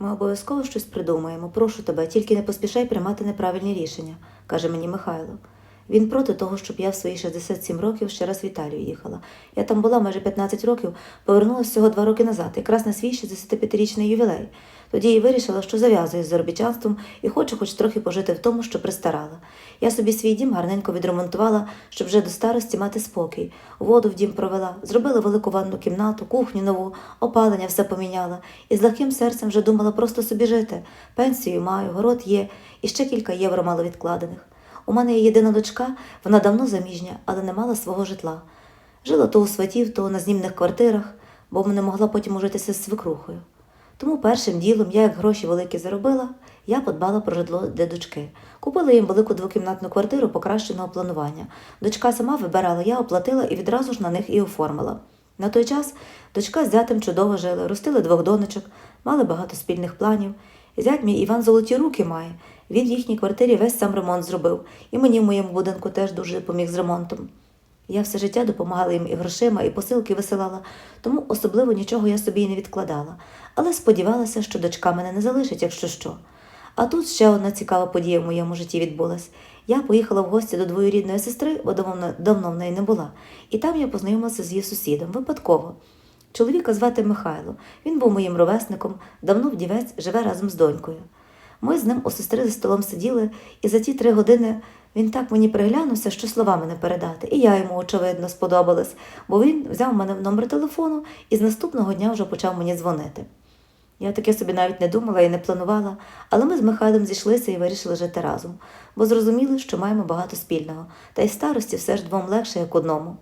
Ми обов'язково щось придумаємо. Прошу тебе, тільки не поспішай приймати неправильні рішення, каже мені Михайло. Він проти того, щоб я в свої 67 років ще раз в Італію їхала. Я там була майже 15 років, повернулася всього два роки назад, якраз на свій 65-річний ювілей. Тоді і вирішила, що зав'язую з заробітчанством і хочу хоч трохи пожити в тому, що пристарала. Я собі свій дім гарненько відремонтувала, щоб вже до старості мати спокій. Воду в дім провела, зробила велику ванну кімнату, кухню нову, опалення все поміняла. І з легким серцем вже думала просто собі жити. Пенсію маю, город є, і ще кілька євро мало відкладених. У мене є єдина дочка, вона давно заміжня, але не мала свого житла. Жила то у сватів, то на знімних квартирах, бо не могла потім ужитися з свекрухою. Тому першим ділом, я як гроші великі заробила, я подбала про житло для дочки. Купила їм велику двокімнатну квартиру покращеного планування. Дочка сама вибирала, я оплатила і відразу ж на них і оформила. На той час дочка з зятем чудово жили, ростили двох донечок, мали багато спільних планів. Зять мій Іван золоті руки має. Він в їхній квартирі весь сам ремонт зробив, і мені в моєму будинку теж дуже допоміг з ремонтом. Я все життя допомагала їм і грошима, і посилки висилала, тому особливо нічого я собі й не відкладала, але сподівалася, що дочка мене не залишить, якщо що. А тут ще одна цікава подія в моєму житті відбулась. Я поїхала в гості до двоюрідної сестри, бо давно, давно в неї не була, і там я познайомилася з її сусідом випадково. Чоловіка звати Михайло. Він був моїм ровесником, давно вдівець живе разом з донькою. Ми з ним у сестри за столом сиділи, і за ті три години він так мені приглянувся, що словами не передати. І я йому, очевидно, сподобалась, бо він взяв мене в номер телефону і з наступного дня вже почав мені дзвонити. Я таке собі навіть не думала і не планувала, але ми з Михайлом зійшлися і вирішили жити разом, бо зрозуміли, що маємо багато спільного, та й старості все ж двом легше, як одному.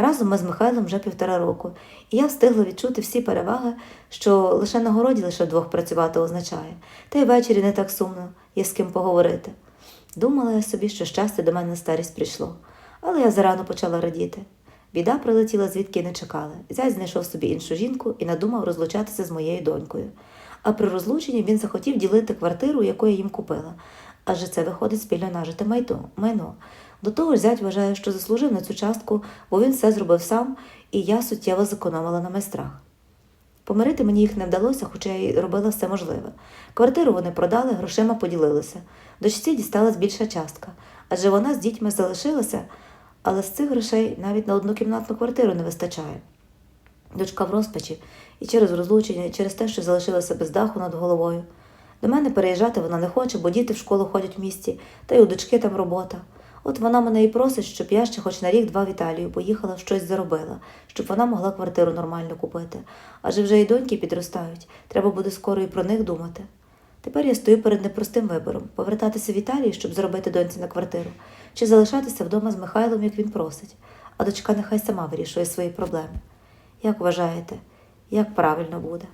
Разом ми з Михайлом вже півтора року, і я встигла відчути всі переваги, що лише на городі лише вдвох працювати означає, та й ввечері не так сумно, є з ким поговорити. Думала я собі, що щастя до мене на старість прийшло, але я зарано почала радіти. Біда прилетіла, звідки не чекали. Зять знайшов собі іншу жінку і надумав розлучатися з моєю донькою. А при розлученні він захотів ділити квартиру, яку я їм купила, адже це виходить спільно майно. майно. До того ж, зять вважає, що заслужив на цю частку, бо він все зробив сам, і я суттєво зекономила на майстрах. Помирити мені їх не вдалося, хоча я й робила все можливе. Квартиру вони продали, грошима поділилися. Дочці дісталась більша частка, адже вона з дітьми залишилася, але з цих грошей навіть на однокімнатну квартиру не вистачає. Дочка в розпачі і через розлучення, і через те, що залишилася без даху над головою. До мене переїжджати вона не хоче, бо діти в школу ходять в місті, та й у дочки там робота. От вона мене і просить, щоб я ще хоч на рік-два в Італію поїхала, щось заробила, щоб вона могла квартиру нормально купити. Адже вже і доньки підростають, треба буде скоро і про них думати. Тепер я стою перед непростим вибором повертатися в Італію, щоб заробити доньці на квартиру, чи залишатися вдома з Михайлом, як він просить, а дочка нехай сама вирішує свої проблеми. Як вважаєте, як правильно буде?